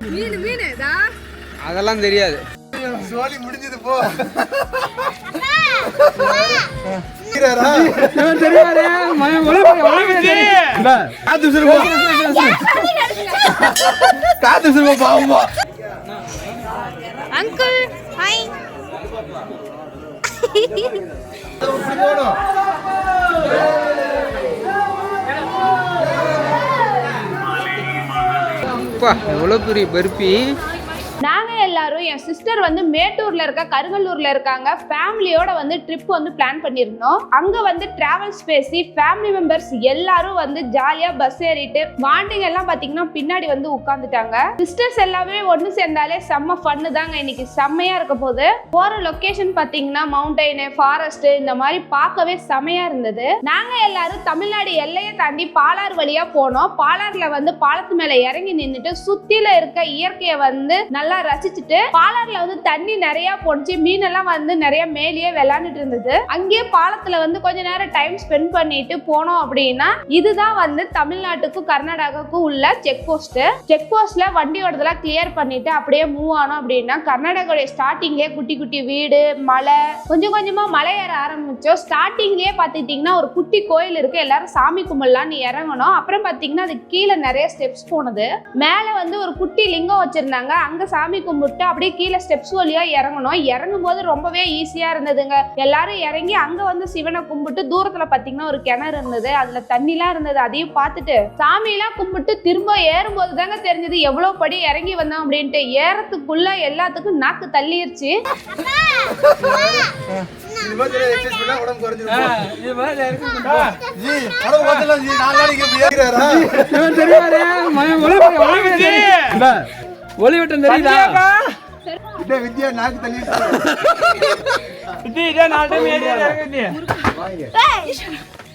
மீன் மீன் இதா? அதெல்லாம் தெரியாது. சோழி முடிஞ்சது போ. காத்து சிறுபா பாவமா அங்கிள் ஹாய். போடும் அப்பா எவ்வளோ பெரிய பருப்பி? நாங்கள் எல்லாரும் என் சிஸ்டர் வந்து மேட்டூரில் இருக்க கருங்கல்லூர்ல இருக்காங்க. ஃபேமிலியோட வந்து ட்ரிப் வந்து பிளான் பண்ணியிருந்தோம். அங்கே வந்து ட்ராவல்ஸ் பேசி ஃபேமிலி மெம்பர்ஸ் எல்லாரும் வந்து ஜாலியாக பஸ் ஏறிட்டு வாண்டிங்க எல்லாம் பார்த்தீங்கன்னா பின்னாடி வந்து உட்காந்துட்டாங்க சிஸ்டர்ஸ் எல்லாமே ஒன்று சேர்ந்தாலே செம்ம ஃபன்னு தாங்க இன்னைக்கு. செம்மையாக இருக்க போகுது போகிற லொக்கேஷன் பார்த்தீங்கன்னா மவுண்டைனு ஃபாரஸ்ட்டு இந்த மாதிரி பார்க்கவே செம்மையாக இருந்தது. நாங்கள் எல்லாரும் தமிழ்நாடு எல்லையை தாண்டி பாலார் வழியாக போனோம். பாலாரில் வந்து பாலத்து மேலே இறங்கி நின்றுட்டு சுற்றில இருக்க இயற்கையை வந்து நல்லா நல்லா ரசிச்சுட்டு பாலாறுல வந்து தண்ணி நிறைய போனுச்சு மீன் எல்லாம் வந்து நிறைய மேலேயே விளையாண்டுட்டு இருந்தது. அங்கேயே பாலத்துல வந்து கொஞ்ச நேரம் டைம் ஸ்பெண்ட் பண்ணிட்டு போனோம் அப்படின்னா இதுதான் வந்து தமிழ்நாட்டுக்கும் கர்நாடகாவுக்கும் உள்ள செக் போஸ்ட் செக் போஸ்ட்ல வண்டியோடதெல்லாம் கிளியர் பண்ணிட்டு அப்படியே மூவ் ஆனோம் அப்படின்னா கர்நாடகாவுடைய ஸ்டார்டிங்லேயே குட்டி குட்டி வீடு மலை கொஞ்சம் கொஞ்சமா மலை ஏற ஆரம்பிச்சோம். ஸ்டார்டிங்லேயே பாத்துக்கிட்டீங்கன்னா ஒரு குட்டி கோயில் இருக்கு. எல்லாரும் சாமி கும்பிடலாம்னு இறங்கணும் அப்புறம் பார்த்தீங்கன்னா அது கீழே நிறைய ஸ்டெப்ஸ் போனது. மேலே வந்து ஒரு குட்டி லிங்கம் வச்சிருந்தாங்க. அங்கே சாமி கும்பிட்டு அப்படியே கீழே ஸ்டெப்ஸ் வழியா இறங்கணும். இறங்கும் போது ரொம்பவே ஈஸியா இருந்ததுங்க. எல்லாரும் இறங்கி அங்க வந்து சிவனை கும்பிட்டு தூரத்துல பாத்தீங்கன்னா ஒரு கிணறு இருந்தது. அதுல தண்ணிலாம் இருந்தது. அதையும் பார்த்துட்டு சாமியெல்லாம் கும்பிட்டு திரும்ப ஏறும்போது தாங்க தெரிஞ்சது. எவ்வளவு படி இறங்கி வந்தோம் அப்படின்ட்டு. ஏறத்துக்குள்ள எல்லாத்துக்கும் நாக்கு தள்ளிருச்சு. இது நாலு இப்படி ஏறுறாரா தெரியாது ஒளிவட்டம் தெரியுதா இந்த வித்யா நாக்கு தள்ளி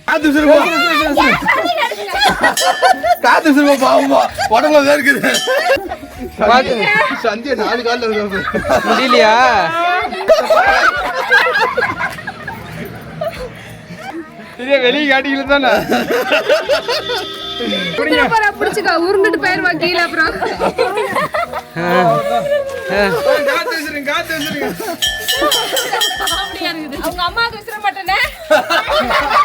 காத்து சிறுபா காத்து சிறுபா பாவமா. உடம்புல பாத்து. சந்தியா நாலு காலில் இருக்கு முடியலையா? வெளியே காட்டிக்கல தானே? பிடிச்சுக்கோ உருண்டுட்டு போயிருவா கீழே அப்புறம். அவங்க அம்மாவுக்கு விசிற மாட்டேனே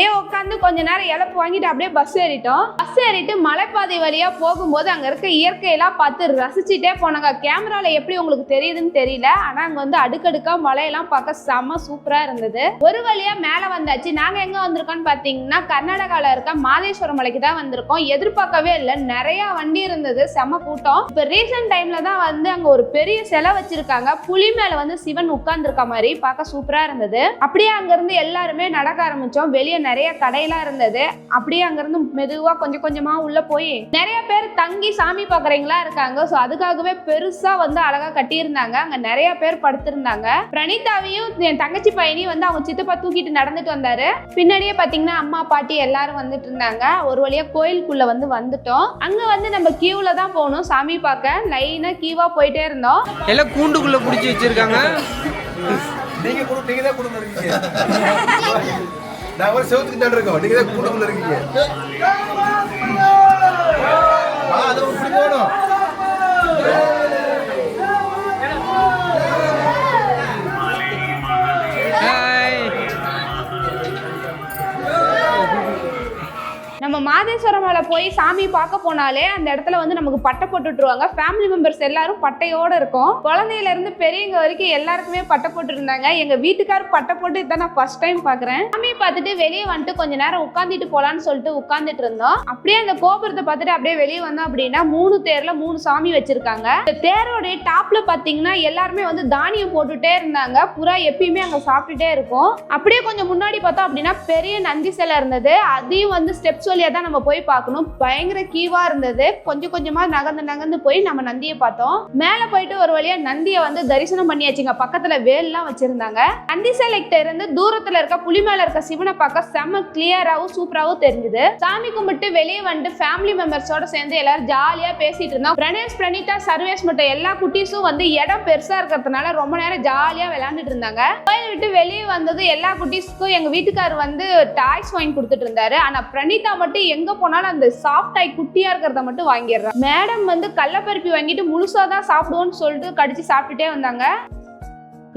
அப்படியே உட்காந்து கொஞ்ச நேரம் இழப்பு வாங்கிட்டு அப்படியே பஸ் ஏறிட்டோம். பஸ் ஏறிட்டு மலைப்பாதை வழியா போகும்போது அங்க இருக்க இயற்கையெல்லாம் பார்த்து ரசிச்சுட்டே போனாங்க. கேமரால எப்படி உங்களுக்கு தெரியுதுன்னு தெரியல. ஆனா அங்க வந்து அடுக்கடுக்கா மலையெல்லாம் பார்க்க செம்ம சூப்பரா இருந்தது. ஒரு வழியா மேல வந்தாச்சு. நாங்க எங்க வந்திருக்கோம்னு பாத்தீங்கன்னா கர்நாடகால இருக்க மாதேஸ்வரம் மலைக்கு தான் வந்திருக்கோம். எதிர்பார்க்கவே இல்லை. நிறைய வண்டி இருந்தது. செம்ம கூட்டம். இப்ப ரீசெண்ட் டைம்ல தான் வந்து அங்க ஒரு பெரிய சிலை வச்சிருக்காங்க. புலி மேல வந்து சிவன் உட்கார்ந்துருக்க மாதிரி பார்க்க சூப்பரா இருந்தது. அப்படியே அங்க இருந்து எல்லாருமே நடக்க ஆரம்பிச்சோம். வெளியே நிறைய கடையெல்லாம் இருந்தது. அப்படியே அங்க இருந்து மெதுவா கொஞ்சம் கொஞ்சமா உள்ள போய் நிறைய பேர் தங்கி சாமி பாக்குறீங்களா இருக்காங்க. சோ அதுக்காகவே பெருசா வந்து அழகா கட்டியிருந்தாங்க. அங்க நிறைய பேர் படுத்திருந்தாங்க. பிரணீதாவையும் என் தங்கச்சி பையனையும் வந்து அவங்க சித்தப்பா தூக்கிட்டு நடந்துட்டு வந்தாரு. பின்னாடியே பாத்தீங்கன்னா அம்மா பாட்டி எல்லாரும் வந்துட்டு இருந்தாங்க. ஒரு வழியா கோயிலுக்குள்ள வந்து வந்துட்டோம். அங்க வந்து நம்ம கியூல தான் போகணும். சாமி பார்க்க லைனா கியூவா போயிட்டே இருந்தோம். எல்லாம் கூண்டுக்குள்ள புடிச்சு வச்சிருக்காங்க. நீங்க நீங்க தான் குடும்பம் இருக்கீங்க நான் ஒரு செவத்துக்கு தான் இருக்கோம் நீங்க தான் குடும்பம் இருக்கீங்க ஆ போகணும் நம்ம மாதேஸ்வரம் மலை போய் சாமி பார்க்க போனாலே அந்த இடத்துல வந்து நமக்கு பட்டை போட்டுட்ருவாங்க ஃபேமிலி மெம்பர்ஸ் எல்லாரும் பட்டையோடு இருக்கும். குழந்தையிலேருந்து பெரியவங்க வரைக்கும் எல்லாருக்குமே பட்டை போட்டுருந்தாங்க எங்கள் வீட்டுக்கார் பட்டை போட்டு இதான் நான் ஃபர்ஸ்ட் டைம் பார்க்குறேன். சாமி பார்த்துட்டு வெளியே வந்துட்டு கொஞ்ச நேரம் உட்காந்துட்டு போகலான்னு சொல்லிட்டு உட்காந்துட்டு இருந்தோம். அப்படியே அந்த கோபுரத்தை பார்த்துட்டு அப்படியே வெளியே வந்தோம் அப்படின்னா மூணு தேரில் மூணு சாமி வச்சுருக்காங்க. இந்த தேரோடைய டாப்பில் பார்த்தீங்கன்னா எல்லாருமே வந்து தானியம் போட்டுட்டே இருந்தாங்க. புறா எப்பயுமே அங்கே சாப்பிட்டுட்டே இருக்கும். அப்படியே கொஞ்சம் முன்னாடி பார்த்தோம் அப்படின்னா பெரிய நந்தி சிலை இருந்தது. அதையும் வந்து ஸ்டெப்ஸ் வழியா தான் நம்ம போய் பார்க்கணும். பயங்கர கீவா இருந்தது. கொஞ்சம் கொஞ்சமா நகர்ந்து நகர்ந்து போய் நம்ம நந்தியை பார்த்தோம். மேல போயிட்டு ஒரு வழியா நந்தியை வந்து தரிசனம் பண்ணியாச்சுங்க. பக்கத்துல வேல்லாம் வச்சிருந்தாங்க. நந்தி சிலைக்கிட்ட இருந்து தூரத்துல இருக்க புலி மேல இருக்க சிவனை பார்க்க செம்ம கிளியராகவும் சூப்பராகவும் தெரிஞ்சுது. சாமி கும்பிட்டு வெளியே வந்துட்டு ஃபேமிலி மெம்பர்ஸோட சேர்ந்து எல்லாரும் ஜாலியா பேசிட்டு இருந்தோம். பிரணேஷ் பிரணீதா சர்வேஷ் மட்டும் எல்லா குட்டீஸும் வந்து இடம் பெருசா இருக்கிறதுனால ரொம்ப நேரம் ஜாலியா விளையாண்டுட்டு இருந்தாங்க. விட்டு வெளியே வந்தது எல்லா குட்டீஸ்க்கும் எங்க வீட்டுக்காரர் வந்து டாய்ஸ் வாங்கி கொடுத்துட்டு இருந்தாரு. ஆனா பிரணீதா மட்டும் எங்க போனாலும் அந்த சாஃப்ட் டாய் குட்டியா இருக்கிறத மட்டும் வாங்கிடுறேன் மேடம் வந்து கடலப்பருப்பி வாங்கிட்டு முழுசா தான் சாப்பிடுவோம்னு சொல்லிட்டு கடிச்சு சாப்பிட்டுட்டே வந்தாங்க.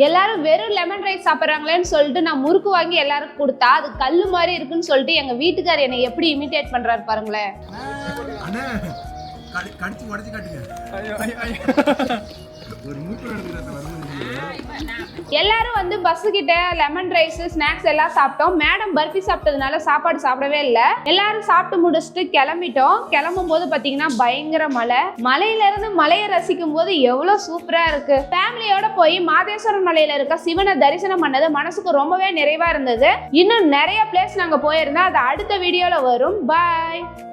எல்லாரும் வெறும் லெமன் ரைஸ் சாப்பிட்றாங்களேன்னு சொல்லிட்டு நான் முறுக்கு வாங்கி எல்லாருக்கும் கொடுத்தா அது கல் மாதிரி இருக்குன்னு சொல்லிட்டு எங்க வீட்டுக்கார் என்னை எப்படி இமிட்டேட் பண்றாரு பாருங்களேன். கடி- கடிச்சு உடச்சு காட்டுங்க. எல்லாரும் வந்து பஸ் கிட்ட லெமன் ரைஸ் ஸ்நாக்ஸ் எல்லாம் சாப்பிட்டோம். மேடம் பர்ஃபி சாப்பிட்டதுனால சாப்பாடு சாப்பிடவே இல்லை. எல்லாரும் சாப்பிட்டு முடிச்சுட்டு கிளம்பிட்டோம். கிளம்பும் போது பாத்தீங்கன்னா பயங்கர மழை. மலையில இருந்து மலையை ரசிக்கும் போது எவ்வளவு சூப்பரா இருக்கு. ஃபேமிலியோட போய் மாதேஸ்வரன் மலையில இருக்க சிவனை தரிசனம் பண்ணது மனசுக்கு ரொம்பவே நிறைவா இருந்தது. இன்னும் நிறைய பிளேஸ் நாங்க போயிருந்தோம் அது அடுத்த வீடியோல வரும். பாய்